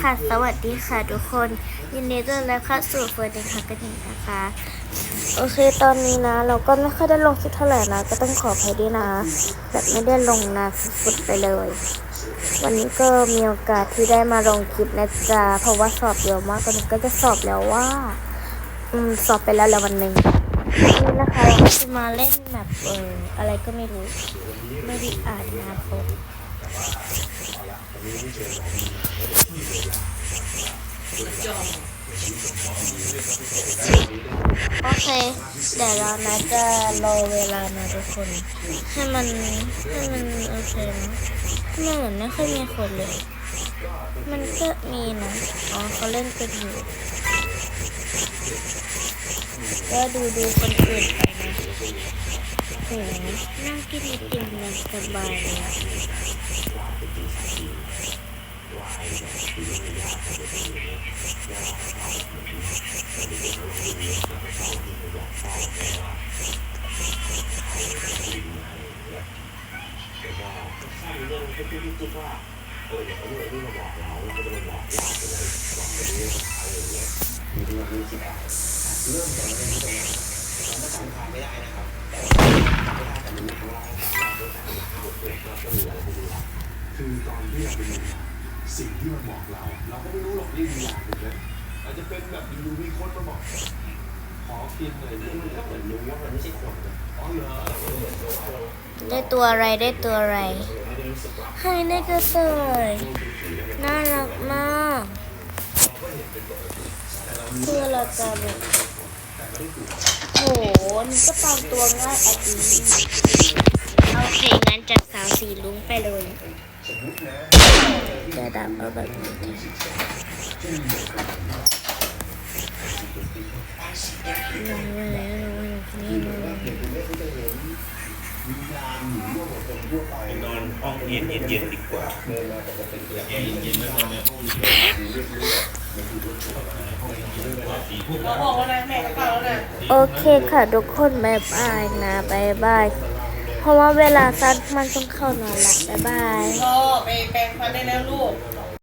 ค่ะ สวัสดีค่ะทุกคน ยินดีต้อนรับเข้าสู่เฟิร์นเดนคักกันอีกนะคะ โอเคตอนนี้นะ เราก็ไม่ค่อยได้ลงคลิปเท่าไหร่นะ ก็ต้องขออภัยด้วยนะ แบบไม่ได้ลงนานสุดไปเลย วันนี้ก็มีโอกาสที่ได้มาลงคลิปนะจ๊ะเพราะว่าสอบเยอะมากตอนนี้ก็จะสอบแล้วว่า อืมสอบไปแล้วแล้ววันหนึ่งนี่นะคะเราจะมาเล่นแบบเอออะไรก็ไม่รู้ ไม่ได้อ่านนะผม โอเค เดี๋ยวเรานะจะรอเวลานะทุกคน ให้มันให้มันโอเคนะมันเหมือนไม่ค่อยมีคนเลย มันก็มีนะ อ๋อเขาเล่นกันอยู่ก็ดูดูคนอื่นไปนะโหนั่งกินไอติมอย่างสบายเลย อะคือตอนที่เราไปสิ่งที่มันบอกเรา เราก็ไม่รู้หรอกนี่มีอย่างหนึ่งนะอาจจะเป็นแบบอยู่มีคนมาบอกขอกินหน่อยมันก็เหมือนรู้ว่ามันไม่ใช่คนอ๋อเหรอได้ตัวอะไรได้ตัวอะไร ให้ได้กระต่ายน่ารักมากเพื่อเราจะแบบโหนี่ก็ตามตัวง่ายอันนี้โอเคงั้นจัดสาวสีลุ้งไปเลยจะดับเอาแบบนี้ลงมาแล้วลงมานี่ลงมาไปน ห้องเย็นเย็นเย็นดีกว่าเย็นเย็นไม่นอนในห้องสี่ทุ่มเราบอกว่านเย็นโอเคค่ะ ทุกคนบายบายนะบายบาย เพราะว่าเวลาสั้นมันต้องเข้านอนละบายบายพ่อไปแปรงฟันได้แล้วลูก